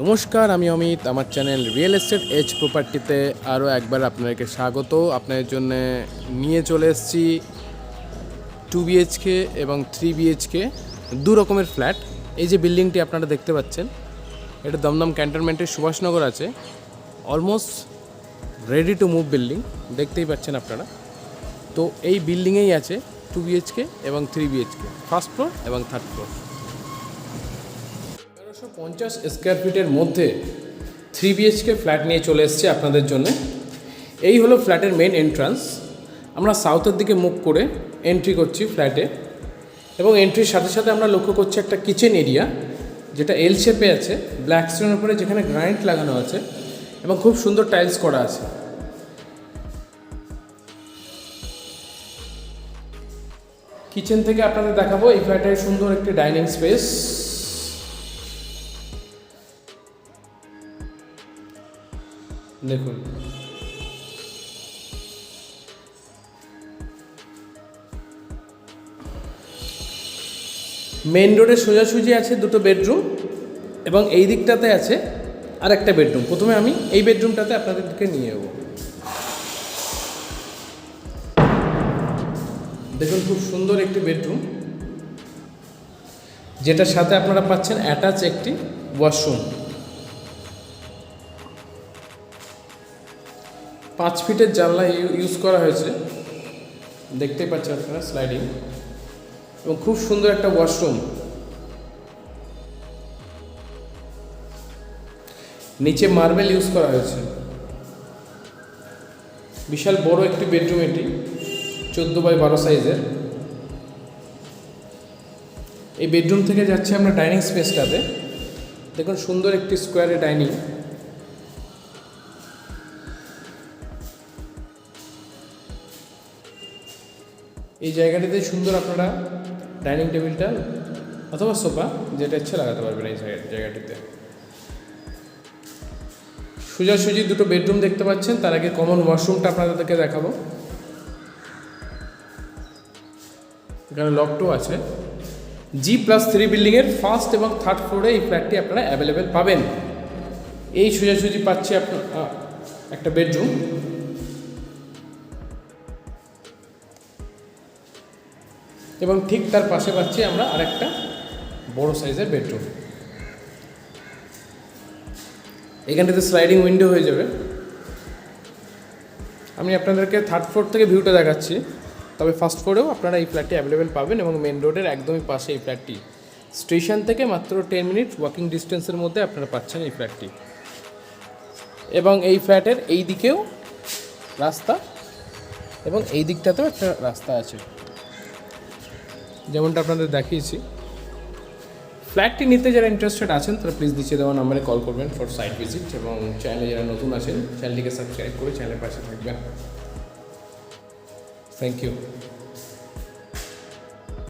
নমস্কার, আমি অমিত। আমার চ্যানেল রিয়েল এস্টেট এজ প্রপার্টিতে আরও একবার আপনাদেরকে স্বাগত। আপনাদের জন্য নিয়ে চলে এসেছি টু বিএইচকে এবং থ্রি বিএইচকে দু রকমের ফ্ল্যাট এই যে বিল্ডিংটি আপনারা দেখতে পাচ্ছেন, এটা দমদম ক্যান্টনমেন্টের সুভাষনগর আছে। Almost ready to move building দেখতেই পাচ্ছেন আপনারা। তো এই বিল্ডিংয়েই আছে। টু বিএইচকে এবং থ্রি বিএইচকে ফার্স্ট ফ্লোর এবং থার্ড ফ্লোর তেরোশো পঞ্চাশ স্কোয়ার ফিটের মধ্যে থ্রি বিএইচকে ফ্ল্যাট নিয়ে চলে এসেছে আপনাদের জন্য। এই হলো ফ্ল্যাটের মেন এন্ট্রান্স আমরা সাউথের দিকে মুভ করে এন্ট্রি করছি ফ্ল্যাটে এবং এন্ট্রির সাথে সাথে আমরা লক্ষ্য করছি একটা কিচেন এরিয়া যেটা এল শেপে আছে ব্ল্যাক স্টোনের উপরে যেখানে গ্রানাইট লাগানো আছে এবং খুব সুন্দর টাইলস করা আছে। কিচেন থেকে আপনাদের দেখাবো এই ফ্ল্যাটের সুন্দর একটি ডাইনিং স্পেস। দেখুন। মেন রোডে সোজাসুজি আছে দুটো বেডরুম এবং এই দিকটাতে আছে আর একটা বেডরুম। প্রথমে আমি এই বেডরুমটাতে আপনাদেরকে নিয়ে যাব দেখুন, খুব সুন্দর একটি বেডরুম যেটার সাথে আপনারা পাচ্ছেন অ্যাটাচ একটি ওয়াশরুম পাঁচ ফিটের জানলা ইউজ করা হয়েছে। দেখতেই পাচ্ছেন আপনারা স্লাইডিং এবং খুব সুন্দর একটা ওয়াশরুম নিচে মার্বেল ইউজ করা হয়েছে। বিশাল বড় একটি বেডরুম এটি। চোদ্দ বাই বারো সাইজের। এই বেডরুম থেকে যাচ্ছে আমরা ডাইনিং স্পেসটাতে। দেখুন, সুন্দর একটি স্কোয়ারে ডাইনিং। এই জায়গাটিতে সুন্দর আপনারা ডাইনিং টেবিলটা অথবা সোফা যেটা ইচ্ছে লাগাতে পারবেন এই জায়গা- জায়গাটিতে। সোজাসুজি দুটো বেডরুম দেখতে পাচ্ছেন, তার আগে কমন ওয়াশরুমটা আপনাদেরকে দেখাবো। এখানে লকটো আছে। জি প্লাস থ্রি বিল্ডিংয়ের ফার্স্ট এবং থার্ড ফ্লোরে এই ফ্ল্যাটটি আপনারা অ্যাভেলেবেল পাবেন। এই সোজাসুজি পাচ্ছি আপনার একটা বেডরুম এবং ঠিক তার পাশে পাচ্ছি আমরা আরেকটা বড় সাইজের বেডরুম এখানটাতে স্লাইডিং উইন্ডো হয়ে যাবে। আমি আপনাদেরকে থার্ড ফ্লোর থেকে ভিউটা দেখাচ্ছি। তবে ফার্স্ট ফ্লোরেও আপনারা এই ফ্ল্যাটটি অ্যাভেলেবেল পাবেন এবং মেন রোডের একদমই পাশে এই ফ্ল্যাটটি স্টেশন থেকে মাত্র টেন মিনিট ওয়াকিং ডিস্টেন্সের মধ্যে আপনারা পাচ্ছেন এই ফ্ল্যাটটি এবং এই ফ্ল্যাটের এই দিকেও রাস্তা এবং এই দিকটাতেও একটা রাস্তা আছে। যেমনটা আপনাদের দেখিয়েছি। ফ্ল্যাটটি নিতে যারা ইন্টারেস্টেড আছেন, তারা প্লিজ নিচে দেওয়া নাম্বারে কল করবেন ফর সাইট ভিজিট এবং চ্যানেলে যারা নতুন আছেন চ্যানেলটিকে সাবস্ক্রাইব করে চ্যানেলের পাশে থাকবেন। Thank you.